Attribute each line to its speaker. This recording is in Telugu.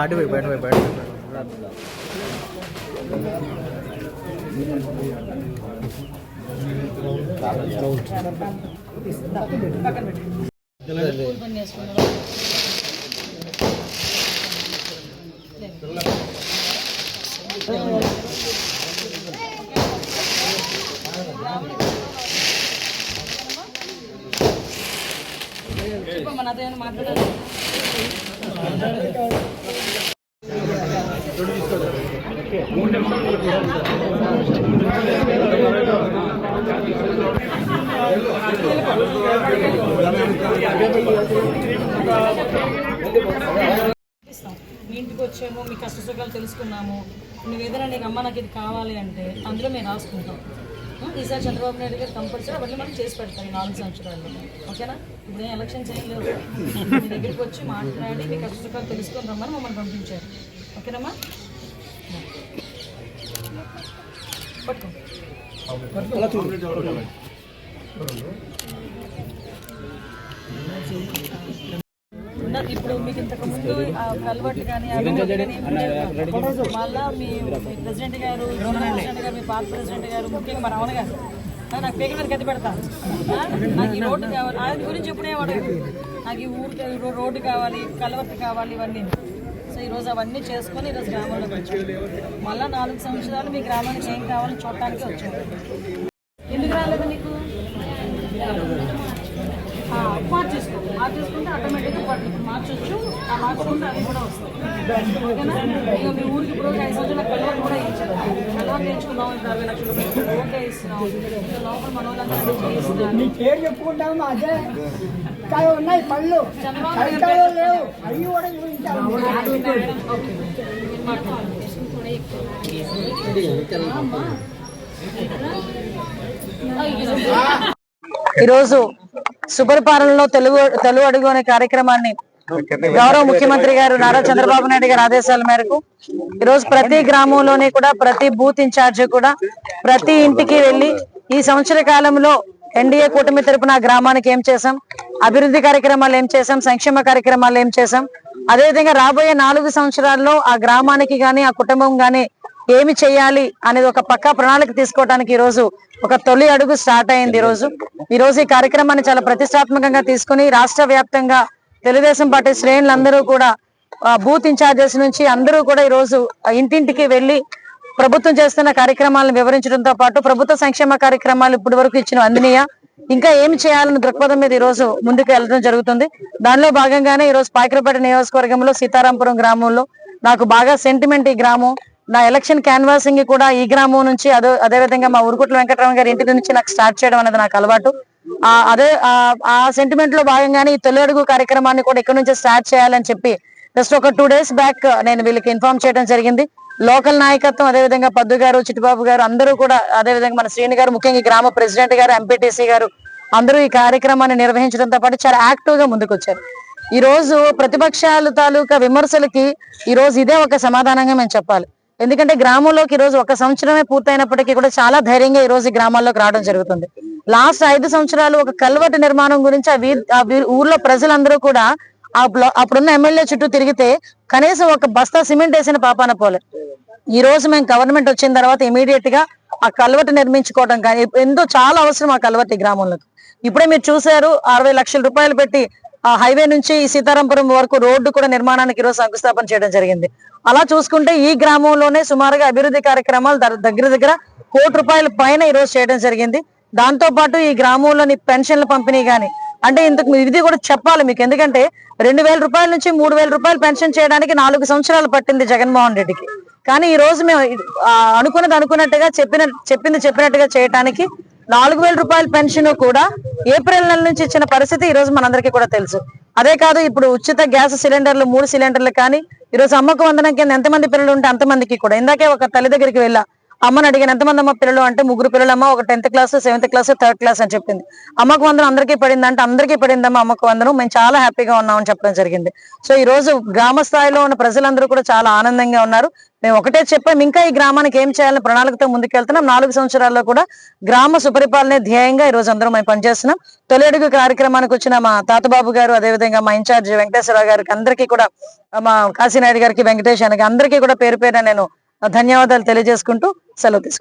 Speaker 1: బయట పోయి బయట పోయి, బయట
Speaker 2: మన మాట్లాడాలి? మీ ఇంటికి వచ్చాము మీ కష్ట సుఖాలు తెలుసుకున్నాము. నువ్వు ఏదైనా నీకు అమ్మ నాకు ఇది కావాలి అంటే అందులో మేము రాసుకుంటాం. ఈసారి చంద్రబాబు నాయుడు గారు కంపల్సరీ అవన్నీ మనం చేసి పెడతాం ఈ నాలుగు సంవత్సరాల్లో. ఓకేనా? ఇప్పుడు ఏం ఎలక్షన్స్ ఏం లేవు. మీ దగ్గరికి వచ్చి మాట్లాడి మీ కష్ట సుఖాలు తెలుసుకుని రమ్మని మమ్మల్ని పంపించారు. ఓకేనమ్మా? పట్టుకో. ఇప్పుడు మీకు ఇంతకు ముందు ఆ కల్వర్ట్ కానీ మళ్ళా మీ మీ ప్రెసిడెంట్ గారు ప్రెసిడెంట్ గారు మీ పాత ప్రెసిడెంట్ గారు ముఖ్యంగా మన రావణ గారు. నాకు పేక మీద గతి పెడతా. నాకు ఈ రోడ్డు కావాలి. ఆయన గురించి ఇప్పుడే అడగదు నాకు ఈ ఊరికి ఈ రో- రోడ్డు కావాలి కలవర్ట్ కావాలి ఇవన్నీ. ఈరోజు అవన్నీ చేసుకొని ఈరోజు గ్రామంలోకి వచ్చాం. మళ్ళీ నాలుగు సంవత్సరాలు మీ గ్రామానికి ఏం కావాలని చూడటానికి వచ్చాం. ఎందుకు రాలేదు నీకు మార్చేసుకో మార్చేసుకుంటే ఆటోమేటిక్గా పడుతుంది. మార్చొచ్చు ఆ మార్చుకుంటే అది కూడా వస్తుంది. ఓకేనా? ఇక మీ ఊరికి ఇప్పుడు ఒక ఐదు సంవత్సరాల కలవర్ కూడా ఇచ్చారు. కలవర్ తెచ్చుకుందాం ఇప్పుడు అరవై ఓకే ఇస్తున్నాం ఇంకా లోపల మన వాళ్ళందరూ చేయిస్తున్నారు
Speaker 3: ఉన్నాయి పళ్ళు. లేవు. అవి కూడా చూపించాలి.
Speaker 2: ఈరోజు సుపరిపాలనలో తెలుగు తెలుగు అడుగు అనే కార్యక్రమాన్ని గౌరవ ముఖ్యమంత్రి గారు నారా చంద్రబాబు నాయుడు గారి ఆదేశాల మేరకు ఈరోజు ప్రతి గ్రామంలోనే కూడా ప్రతి బూత్ ఇన్ఛార్జ్ కూడా ప్రతి ఇంటికి వెళ్ళి ఈ సంవత్సర కాలంలో ఎన్డీఏ కూటమి తరపున గ్రామానికి ఏం చేశాం? అభివృద్ధి కార్యక్రమాలు ఏం చేశాం? సంక్షేమ కార్యక్రమాలు ఏం చేశాం? అదేవిధంగా రాబోయే నాలుగు సంవత్సరాల్లో ఆ గ్రామానికి గాని ఆ కుటుంబం గాని ఏమి చేయాలి అనేది ఒక పక్కా ప్రణాళిక తీసుకోవడానికి ఈ రోజు ఒక తొలి అడుగు స్టార్ట్ అయింది ఈ రోజు ఈ రోజు ఈ కార్యక్రమాన్ని చాలా ప్రతిష్టాత్మకంగా తీసుకుని రాష్ట్ర వ్యాప్తంగా తెలుగుదేశం పార్టీ శ్రేణులందరూ కూడా బూత్ ఇన్ఛార్జెస్ నుంచి అందరూ కూడా ఈ రోజు ఇంటింటికి వెళ్ళి ప్రభుత్వం చేస్తున్న కార్యక్రమాలను వివరించడంతో పాటు ప్రభుత్వ సంక్షేమ కార్యక్రమాలు ఇప్పటి వరకు ఇచ్చిన అందినీయ ఇంకా ఏమి చేయాలని దృక్పథం మీద ఈ రోజు ముందుకు వెళ్ళడం జరుగుతుంది. దానిలో భాగంగానే ఈ రోజు పాయకరపేట నియోజకవర్గంలో సీతారాంపురం గ్రామంలో నాకు బాగా సెంటిమెంట్ ఈ గ్రామం. నా ఎలక్షన్ క్యాన్వాసింగ్ కూడా ఈ గ్రామం నుంచి అదే అదే విధంగా మా ఉరుకుట్ల వెంకటరామ గారి ఇంటి నుంచి నాకు స్టార్ట్ చేయడం అనేది నాకు అలవాటు. ఆ అదే ఆ- ఆ సెంటిమెంట్లో భాగంగానే ఈ తొలి అడుగు కార్యక్రమాన్ని కూడా ఇక్కడ నుంచి స్టార్ట్ చేయాలని చెప్పి జస్ట్ ఒక టూ డేస్ బ్యాక్ నేను వీళ్ళకి ఇన్ఫార్మ్ చేయడం జరిగింది. లోకల్ నాయకత్వం అదే విధంగా పద్దు గారు చిట్టుబాబు గారు అందరూ కూడా అదే విధంగా మన శ్రీని గారు ముఖ్యంగా గ్రామ ప్రెసిడెంట్ గారు ఎంపీటీసీ గారు అందరూ ఈ కార్యక్రమాన్ని నిర్వహించడంతో పాటు చాలా యాక్టివ్గా ముందుకొచ్చారు. ఈ రోజు ప్రతిపక్షాలు తాలూకా విమర్శలకి ఈ రోజు ఇదే ఒక సమాధానంగా మేము చెప్పాలి. ఎందుకంటే గ్రామంలోకి ఈ రోజు ఒక సంవత్సరమే పూర్తయినప్పటికీ కూడా చాలా ధైర్యంగా ఈ రోజు ఈ గ్రామాల్లోకి రావడం జరుగుతుంది. లాస్ట్ ఐదు సంవత్సరాలు ఒక కల్వటి నిర్మాణం గురించి ఆ ఊర్లో ప్రజలందరూ కూడా అప్పుడున్న ఎమ్మెల్యే చుట్టూ తిరిగితే కనీసం ఒక బస్తా సిమెంట్ వేసిన పాపాన పోలే. ఈ రోజు మేము గవర్నమెంట్ వచ్చిన తర్వాత ఇమీడియట్గా ఆ కల్వటి నిర్మించుకోవడం కానీ ఎంతో చాలా అవసరం ఆ కల్వటి గ్రామంలోకి. ఇప్పుడే మీరు చూసారు అరవై లక్షల రూపాయలు పెట్టి ఆ హైవే నుంచి సీతారాంపురం వరకు రోడ్డు కూడా నిర్మాణానికి ఈరోజు శంకుస్థాపన చేయడం జరిగింది. అలా చూసుకుంటే ఈ గ్రామంలోనే సుమారుగా అభివృద్ధి కార్యక్రమాలు దగ్గర దగ్గర కోటి రూపాయల పైన ఈ రోజు చేయడం జరిగింది. దాంతో పాటు ఈ గ్రామంలోని పెన్షన్ల పంపిణీ కానీ అంటే ఇంతకు ఇది కూడా చెప్పాలి మీకు. ఎందుకంటే రెండు వేల రూపాయల నుంచి మూడు వేల రూపాయలు పెన్షన్ చేయడానికి నాలుగు సంవత్సరాలు పట్టింది జగన్మోహన్ రెడ్డికి. కానీ ఈ రోజు మేము అనుకున్నది అనుకున్నట్టుగా చెప్పిన చెప్పింది చెప్పినట్టుగా చేయటానికి నాలుగు వేల రూపాయల పెన్షన్ కూడా ఏప్రిల్ నెల నుంచి ఇచ్చిన పరిస్థితి ఈ రోజు మనందరికీ కూడా తెలుసు. అదే కాదు ఇప్పుడు ఉచిత గ్యాస్ సిలిండర్లు మూడు సిలిండర్లు కానీ ఈ రోజు అమ్మకు వందనం కింద ఎంతమంది పిల్లలు ఉంటే అంతమందికి కూడా. ఇందాకే ఒక తల్లి దగ్గరికి వెళ్ళా అమ్మని అడిగిన ఎంతమంది అమ్మ పిల్లలు? అంటే ముగ్గురు పిల్లలు అమ్మ ఒక tenth class seventh class third class అని చెప్పింది. అమ్మకు వందనం అందరికీ పడింది? అంటే అందరికీ పడిందమ్మా అమ్మకు వందనం. మేము చాలా హ్యాపీగా ఉన్నామని చెప్పడం జరిగింది. సో ఈ రోజు గ్రామ స్థాయిలో ఉన్న ప్రజలందరూ కూడా చాలా ఆనందంగా ఉన్నారు. మేము ఒకటే చెప్పాం ఇంకా ఈ గ్రామానికి ఏం చేయాలని ప్రణాళికతో ముందుకెళ్తున్నాం. నాలుగు సంవత్సరాల్లో కూడా గ్రామ సుపరిపాలనే ధ్యేయంగా ఈ రోజు అందరం మేము పనిచేస్తున్నాం. తొలి అడుగు కార్యక్రమానికి వచ్చిన మా తాతబాబు గారు అదేవిధంగా మా ఇన్ఛార్జ్ వెంకటేశ్వరరావు గారికి అందరికీ కూడా మా కాశీనాయుడు గారికి వెంకటేష్ గారికి అందరికీ కూడా పేరు పేరు నేను ధన్యవాదాలు తెలియజేసుకుంటూ సెలవు తీసుకుంటాం